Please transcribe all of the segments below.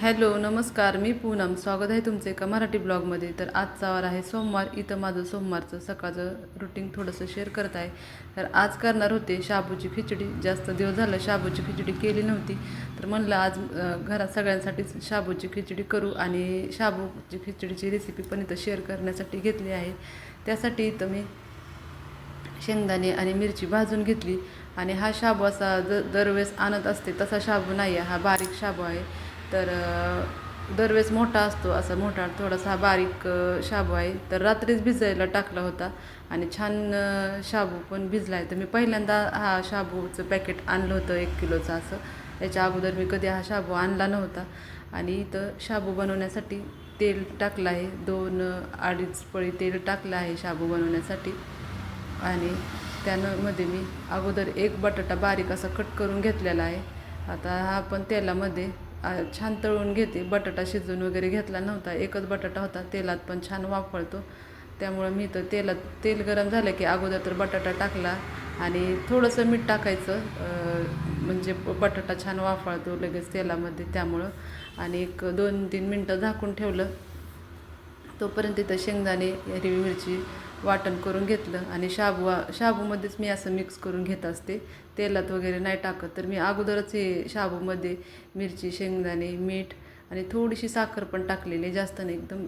Hello नमस्कार मी पूनम. स्वागत आहे तुमचं एका मराठी ब्लॉगमध्ये. तर आजचा वार आहे सोमवार. इथं माझं सोमवारचं सकाळचं रुटीन थोडंसं शेअर करत आहे. तर आज करणार होते शाबूची खिचडी. जास्त दिवस झालं शाबूची खिचडी केली नव्हती. तर म्हणलं आज घरात सगळ्यांसाठीच शाबूची खिचडी करू आणि शाबूची खिचडीची रेसिपी पण इथं शेअर करण्यासाठी घेतली आहे. त्यासाठी इथं मी शेंगदाणे आणि मिरची भाजून घेतली. आणि हा शाबू असा द दरवेळेस आणत असते तसा शाबू नाही आहे हा बारीक शाबू आहे. तर दरवेळेस मोठा असतो असा मोठा थोडासा हा बारीक शाबू आहे. तर रात्रीच भिजायला टाकला होता आणि छान शाबू पण भिजला आहे. तर मी पहिल्यांदा हा शाबूचं पॅकेट आणलं होतं एक किलोचं असं. याच्या अगोदर मी कधी हा शाबू आणला नव्हता. आणि इथं शाबू बनवण्यासाठी तेल टाकलं आहे. दोन अडीच पळी तेल टाकलं आहे शाबू बनवण्यासाठी. आणि त्यामध्ये मी अगोदर एक बटाटा बारीक असा कट करून घेतलेला आहे. आता हा पण तेलामध्ये छान तळून घेते. बटाटा शिजवून वगैरे घेतला नव्हता. एकच बटाटा होता. तेलात पण छान वाफळतो. त्यामुळं मी तर तेलात तेल गरम झालं की अगोदर तर बटाटा टाकला आणि थोडंसं मीठ टाकायचं. म्हणजे बटाटा छान वाफळतो लगेच तेलामध्ये त्यामुळं. आणि एक दोन तीन मिनटं झाकून ठेवलं. तोपर्यंत इथं शेंगदाणे हिरवी मिरची वाटण करून घेतलं आणि शाबू शाबूमध्येच मी असं मिक्स करून घेत असते. तेलात वगैरे नाही टाकत तर मी अगोदरच हे शाबूमध्ये मिरची शेंगदाणे मीठ आणि थोडीशी साखर पण टाकलेली आहे. जास्त नाही एकदम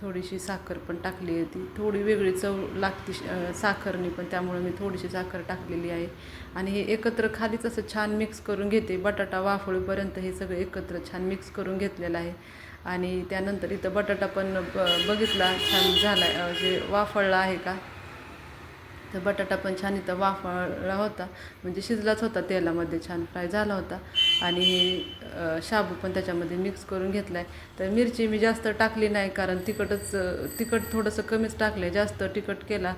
थोडीशी साखर पण टाकली होती थोडी वेगळी चव लागते साखरने साखरनी पण त्यामुळे मी थोडीशी साखर टाकलेली आहे. आणि हे एकत्र खालीच असं छान मिक्स करून घेते. बटाटा वाफळीपर्यंत हे सगळं एकत्र छान मिक्स करून घेतलेलं आहे. आणि त्यानंतर इथं बटाटा पण ब बघितला छान झाला आहे जे वाफळला आहे का? तर बटाटा पण छान इथं वाफळला होता. म्हणजे शिजलाच होता तेलामध्ये छान फ्राय झाला होता. आणि हे शाबू पण त्याच्यामध्ये मिक्स करून घेतला आहे तर मिरची मी जास्त टाकली नाही कारण तिखटच तिखट थोडंसं कमीच टाकलं आहे जास्त तिखट केला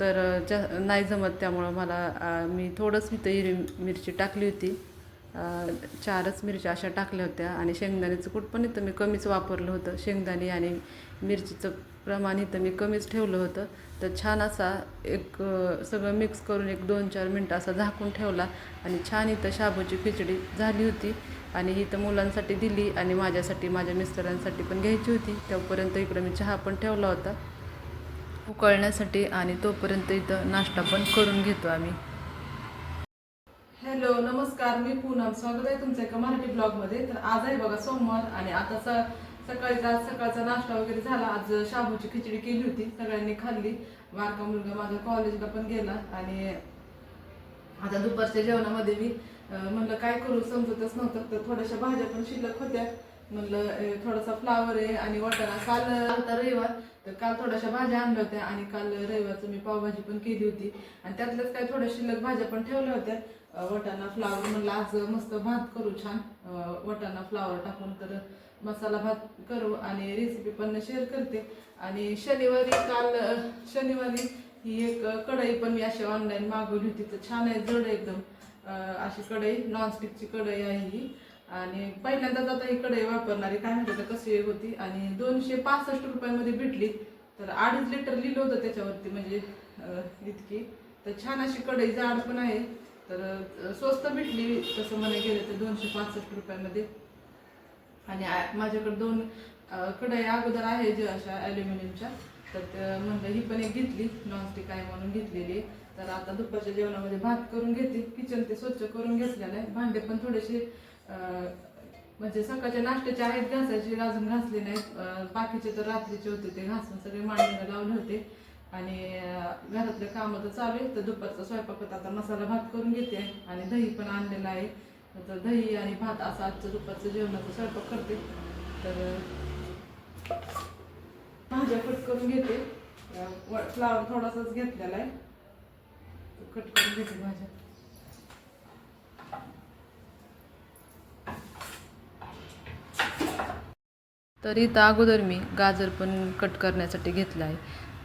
तर जा नाही जमत त्यामुळं मला मी थोडंच इथं हिरवी मिरची टाकली होती. चारच मिरच्या अशा टाकल्या होत्या आणि शेंगदाण्याचं कूट पण इथं मी कमीच वापरलं होतं. शेंगदाणे आणि मिरचीचं प्रमाण इथं मी कमीच ठेवलं होतं. तर छान असा एक सगळं मिक्स करून एक दोन चार मिनटं असा झाकून ठेवला आणि छान इथं शाबूची खिचडी झाली होती आणि ही तर मुलांसाठी दिली आणि माझ्यासाठी माझ्या मिस्टरांसाठी पण घ्यायची होती. तोपर्यंत इकडं मी चहा पण ठेवला होता. उकळण्यासाठी आणि तोपर्यंत इथं नाश्ता पण करून घेतो आम्ही. हॅलो नमस्कार मी पूनम. स्वागत आहे तुमचं एका मराठी ब्लॉगमध्ये. तर आज आहे बघा सोमवार आणि आता स सकाळीचा सकाळचा नाश्ता वगैरे झाला. आज शाबूची खिचडी केली होती सगळ्यांनी खाल्ली. बारका मुलगा माझा कॉलेजला पण गेला आणि आता दुपारच्या जेवणामध्ये मी म्हणलं काय करू समजतच नव्हतं. तर थोड्याशा भाज्या पण शिल्लक होत्या. म्हणलं थोडासा फ्लावर आहे आणि वाटाणा. काल आता रविवार. तर काल थोड्याशा भाज्या आणल्या होत्या आणि काल रविवारचं मी पावभाजी पण केली होती. आणि त्यातल्याच काय थोड्या शिल्लक भाज्या पण ठेवल्या होत्या. वटाणा फ्लावर म्हणलं आज मस्त भात करू छान. वटाणा फ्लावर टाकून तर मसाला भात करू आणि रेसिपी पण शेअर करते. आणि शनिवारी काल शनिवारी ही एक कढई पण मी अशी ऑनलाईन मागवली होती. तर छान आहे जड एकदम. अशी कढई नॉनस्टिकची कढई आहे ही. आणि पहिल्यांदाच आता ही कढई वापरणारी काय म्हणतात कशी होती. आणि दोनशे पासष्ट रुपयामध्ये भेटली. तर अडीच लिटर लिहिलं होतं त्याच्यावरती म्हणजे इतकी. तर छान अशी कढई जाड पण आहे. तर स्वस्त भेटली तसं म्हणाय गेलं तर दोनशे पासष्ट रुपयामध्ये. आणि माझ्याकडे दोन कढई अगोदर आहे जे अशा ॲल्युमिनियमच्या तर त्या म्हणलं ही पण एक घेतली नॉनस्टिक आहे म्हणून घेतलेली तर आता दुपारच्या जेवणामध्ये भात करून घेते किचन ते स्वच्छ करून घेतलेलं आहे. भांडे पण थोडेसे म्हणजे सकाळच्या नाश्त्याचे आहेत घासायचे अजून घासले नाहीत. बाकीचे तर रात्रीचे होते ते घासून सगळे मांडीला लावले होते. आणि घरातले कामं तर चालू आहे तर दुपारचा स्वयंपाक आता मसाला भात करून घेते आणि दही पण आणलेलं आहे. तर दही आणि भात असं आजचं दुपारचं जेवणाचा स्वयंपाक करते. तर भाज्या कट करून घेते. फ्लावर थोडासाच घेतलेला आहे. कट करून घेते भाज्या. तर इथं अगोदर मी गाजर पण कट करण्यासाठी घेतलं आहे.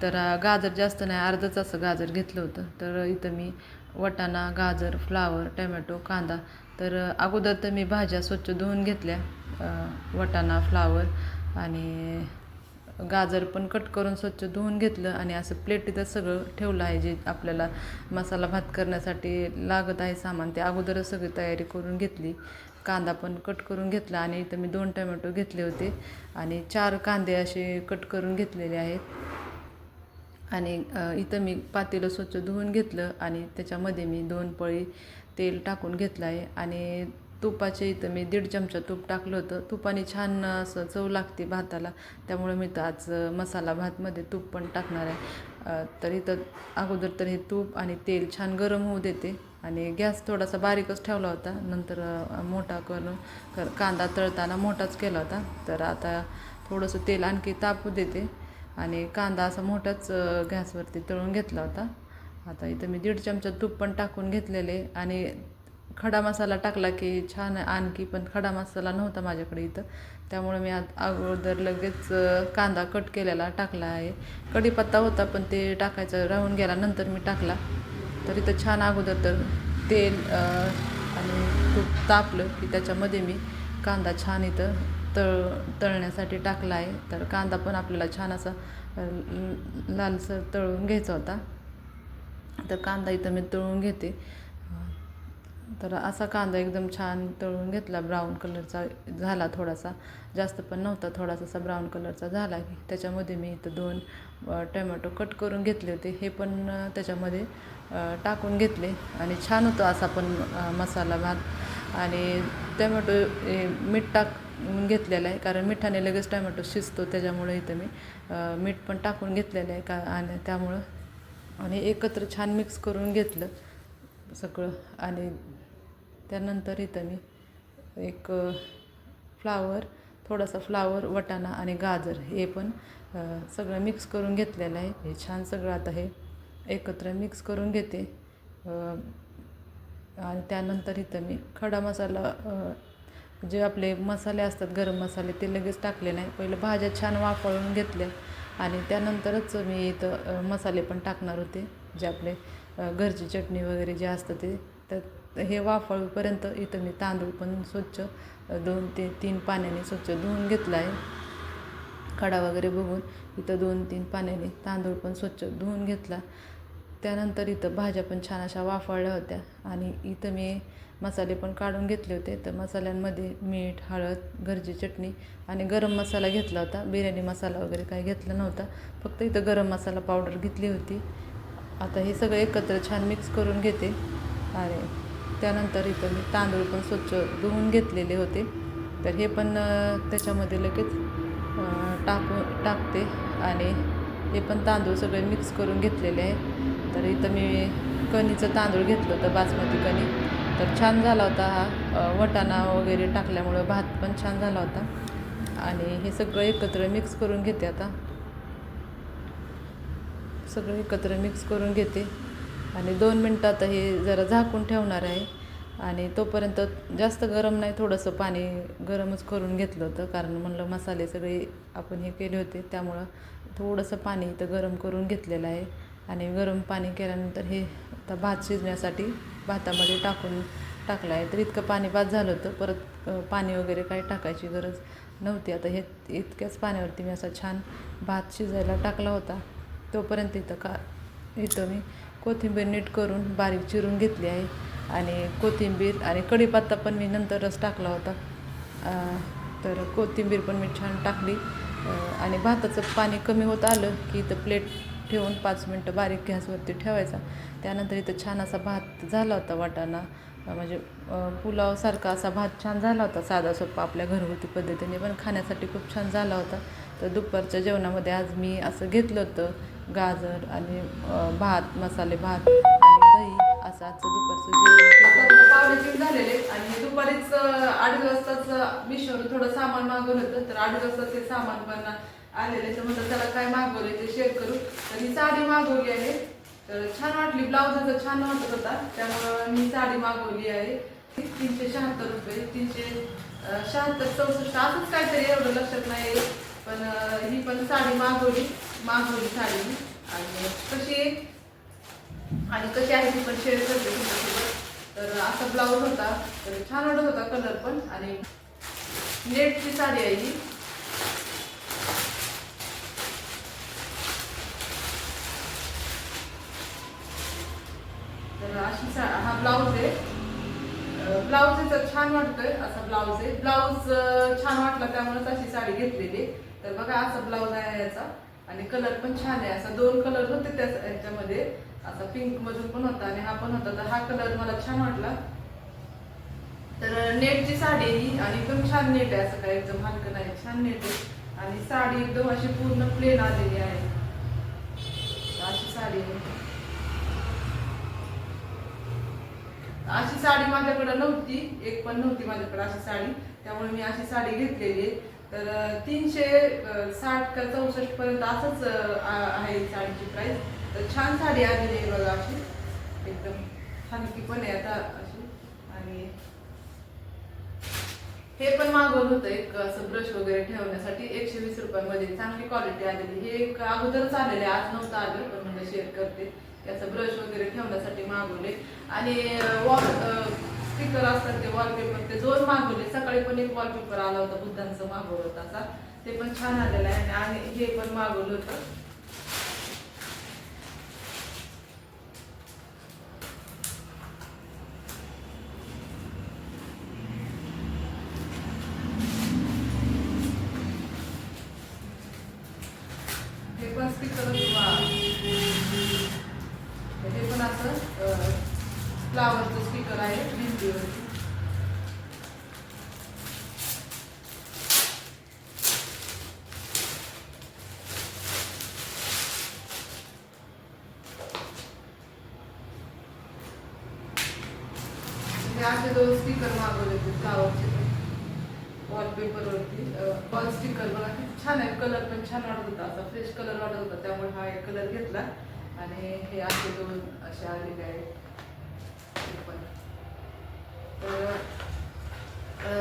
तर गाजर जास्त नाही अर्धच असं गाजर घेतलं होतं. तर इथं मी वटाणा गाजर फ्लावर टमॅटो कांदा तर अगोदर तर मी भाज्या स्वच्छ धुवून घेतल्या वटाणा फ्लावर आणि गाजर पण कट करून स्वच्छ धुवून घेतलं आणि असं प्लेटीतच सगळं ठेवलं आहे जे आपल्याला मसाला भात करण्यासाठी लागत आहे सामान ते अगोदरच सगळी तयारी करून घेतली. कांदा पण कट करून घेतला आणि इथं मी दोन टमॅटो घेतले होते. आणि चार कांदे असे कट करून घेतलेले आहेत. आणि इथं मी पातेलं स्वच्छ धुवून घेतलं आणि त्याच्यामध्ये मी दोन पळी तेल टाकून घेतलं आहे. आणि तुपाचे इथं मी दीड चमचा तूप टाकलं होतं. तुपाने छान असं चव लागते भाताला. त्यामुळे मी तर आज मसाला भातमध्ये तूप पण टाकणार आहे. तर इथं अगोदर तर हे तूप आणि तेल छान गरम होऊ देते. आणि गॅस थोडासा बारीकच ठेवला होता. नंतर मोठा करून कर कांदा तळताना मोठाच केला होता. तर आता थोडंसं तेल आणखी तापू देते. आणि कांदा असा मोठाच गॅसवरती तळून घेतला होता. आता इथं मी दीड चमचा तूप पण टाकून घेतलेले. आणि खडा मसाला टाकला की छान आणखी पण खडा मसाला नव्हता माझ्याकडे इथं. त्यामुळे मी आत अगोदर लगेच कांदा कट केलेला टाकला आहे. कढीपत्ता होता पण ते टाकायचं राहून गेला नंतर मी टाकला. तर इथं छान अगोदर तर तेल आणि तूप तापलं की त्याच्यामध्ये मी कांदा छान इथं तळ तळण्यासाठी टाकला आहे. तर कांदा पण आपल्याला छान असा लालसर तळून घ्यायचा होता. तर कांदा इथं मी तळून घेते. तर असा कांदा एकदम छान तळून घेतला. ब्राऊन कलरचा झाला थोडासा. जास्त पण नव्हता थोडासा असा ब्राऊन कलरचा झाला की त्याच्यामध्ये मी इथं दोन टोमॅटो कट करून घेतले होते. हे पण त्याच्यामध्ये टाकून घेतले. आणि छान होतो असा पण मसाला भात. आणि टोमॅटो हे मीठ टाकून घेतलेलं आहे. कारण मिठाने लगेच टोमॅटो शिजतो. त्याच्यामुळे इथं मी मीठ पण टाकून घेतलेलं आहे. का आणि त्यामुळं. आणि एकत्र छान मिक्स करून घेतलं सगळं. आणि त्यानंतर इथं मी एक फ्लावर थोडासा फ्लावर वटाणा आणि गाजर हे पण सगळं मिक्स करून घेतलेलं आहे. हे छान सगळं आता हे एकत्र मिक्स करून घेते. आणि त्यानंतर इथं मी खडा मसाला जे आपले मसाले असतात गरम मसाले ते लगेच टाकले नाही. पहिलं भाज्या छान वाफळून घेतल्या आणि त्यानंतरच मी इथं मसाले पण टाकणार होते. जे आपले घरची चटणी वगैरे जे असतं ते तर हे वाफळपर्यंत इथं मी तांदूळ पण स्वच्छ दोन ते तीन पाण्याने स्वच्छ धुवून घेतला आहे खडा वगैरे बघून इथं दोन तीन पाण्याने तांदूळ पण स्वच्छ धुवून घेतला. त्यानंतर इथं भाज्या पण छान अशा वाफळल्या होत्या आणि इथं मी मसाले पण काढून घेतले होते. तर मसाल्यांमध्ये मीठ हळद घरची चटणी आणि गरम मसाला घेतला होता. बिर्याणी मसाला वगैरे काही घेतला नव्हता. फक्त इथं गरम मसाला पावडर घेतली होती. आता हे सगळं एकत्र छान मिक्स करून घेते. आणि त्यानंतर इथं मी तांदूळ पण स्वच्छ धुवून घेतलेले होते. तर हे पण त्याच्यामध्ये लगेच टाकू टाकते आणि हे पण तांदूळ सगळे मिक्स करून घेतलेले आहे. तर इथं मी कणीचं तांदूळ घेतलं होतं बासमती कणी. तर छान झाला होता हा वटाणा वगैरे टाकल्यामुळं भात पण छान झाला होता. आणि हे सगळं एकत्र मिक्स करून घेते आता. सगळं एकत्र मिक्स करून घेते. आणि दोन मिनटं आता हे जरा झाकून ठेवणार आहे. आणि तोपर्यंत जास्त गरम नाही थोडंसं पाणी गरमच करून घेतलं होतं. कारण म्हणलं मसाले सगळे आपण हे केले होते त्यामुळं थोडंसं पाणी इथं गरम करून घेतलेलं आहे. आणि गरम पाणी केल्यानंतर हे आता भात शिजण्यासाठी भातामध्ये टाकून टाकलं आहे. तर इतकं पाणी बाद झालं होतं परत पाणी वगैरे काही टाकायची गरज नव्हती. आता हे इतक्याच पाण्यावरती मी असा छान भात शिजायला टाकला होता. तोपर्यंत इथं का इथं मी कोथिंबीर नीट करून बारीक चिरून घेतली आहे. आणि कोथिंबीर आणि कढीपत्ता पण मी नंतरच टाकला होता. तर कोथिंबीर पण मी छान टाकली. आणि भाताचं पाणी कमी होत आलं की इथं प्लेट ठेवून पाच मिनटं बारीक गॅसवरती ठेवायचा. त्यानंतर इथं छान असा भात झाला होता वाटाणा. म्हणजे पुलावसारखा असा भात छान झाला होता. साधा सोपा आपल्या घरगुती पद्धतीने पण खाण्यासाठी खूप छान झाला होता. तर दुपारच्या जेवणामध्ये आज मी असं घेतलं होतं गाजर आणि भात मसाले भात आणि दही. असं आजचं दुपारचं जेवण पावणे तीन झालेले आणि दुपारीच आठ वाजताच मिशोवर थोडं सामान मागवलं होतं. तर आठ वाजता ते सामान पण आलेले तर म्हटलं त्याला काय मागवले ते शेअर करू. तर ही साडी मागवली आहे. तर छान वाटली ब्लाऊज छान वाटत होता. त्यामुळं मी साडी मागवली आहे. तीनशे शहात्तर रुपये तीनशे शहात्तर चौसष्ट असंच काहीतरी एवढं लक्षात नाही. पण ही पण साडी मागवली मागवली साडी. आणि कशी आणि कशी आहे ती पण शेअर करते तुमच्यासोबत. तर असा ब्लाऊज होता तर छान वाटत होता कलर पण. आणि नेटची साडी आहे ही. तर अशी सा हा ब्लाऊज आहे. ब्लाऊज छान छान वाटतोय असा ब्लाऊज आहे. ब्लाऊज छान वाटला त्यामुळेच अशी साडी घेतलेली तर बघा असा ब्लाऊज आहे याचा. आणि कलर पण छान आहे. असा दोन कलर होते त्या याच्यामध्ये असा पिंक मधून पण होता आणि हा पण होता. तर हा कलर मला छान वाटला. तर नेटची साडी ही आणि पण छान नेट आहे असं काय एकदम हलकं नाही. छान नेट आहे. आणि साडी एकदम अशी पूर्ण प्लेन आलेली आहे. अशी साडी. अशी साडी माझ्याकडे नव्हती. एक पण नव्हती माझ्याकडे अशी साडी. त्यामुळे मी अशी साडी घेतलेली आहे. तर तीनशे साठ का चौसष्ट पर्यंत असंच आहे साडीची प्राईस तर छान साडी आलेली आहे बघा अशी. एकदम हलकी पण आहे आता अशी. आणि हे पण मागवलं होतं एक असं ब्रश वगैरे ठेवण्यासाठी. एकशे वीस रुपयामध्ये. चांगली क्वालिटी आलेली. हे एक अगोदरच आलेले आज नव्हतं आलं पण म्हणजे शेअर करते. याचं ब्रश वगैरे ठेवण्यासाठी मागवले. आणि वॉल स्टिकर असतात ते वॉलपेपर ते दोन मागवले. सकाळी पण एक वॉलपेपर आला होता बुद्धांचं मागवलं होतं असा. ते पण छान आलेलं आहे. आणि हे पण मागवलं होतं. हे पण स्टिकर हे पण असं फ्लावरचं स्टिकर आहे भिंतीवरती हे असे दोन स्टिकर मागवले होते फ्लावरचे वॉलपेपरवरती वॉल स्टिकर बघा किती छान आहे. कलर पण छान वाटत होता. असा फ्रेश कलर वाटत होता. त्यामुळे हा एक कलर घेतला. आणि हे असे दोन असे आलेले आहेत. हे पण. तर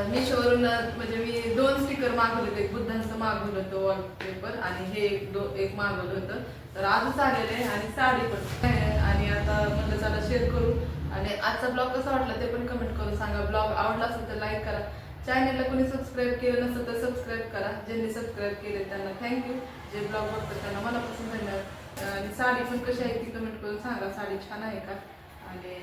मिशोवरून म्हणजे मी दोन स्टिकर मागवले होते. एक बुद्धांचं मागवलं होतं वॉलपेपर आणि हे एक दो एक मागवलं होतं. तर आजच आलेलं आहे आणि साडी पण आणि आता म्हणलं चला शेअर करू. आणि आजचा ब्लॉग कसा वाटला ते पण कमेंट करून सांगा. ब्लॉग आवडला असेल तर लाईक करा. चॅनलला कोणी सबस्क्राईब केलं नसेल तर सबस्क्राईब करा. ज्यांनी सबस्क्राईब केले त्यांना थँक्यू जे ब्लॉग बघतात त्यांना मनापासून धन्यवाद. आणि साडी पण कशी आहे ती कमेंट करून सांगा. साडी छान आहे का? आणि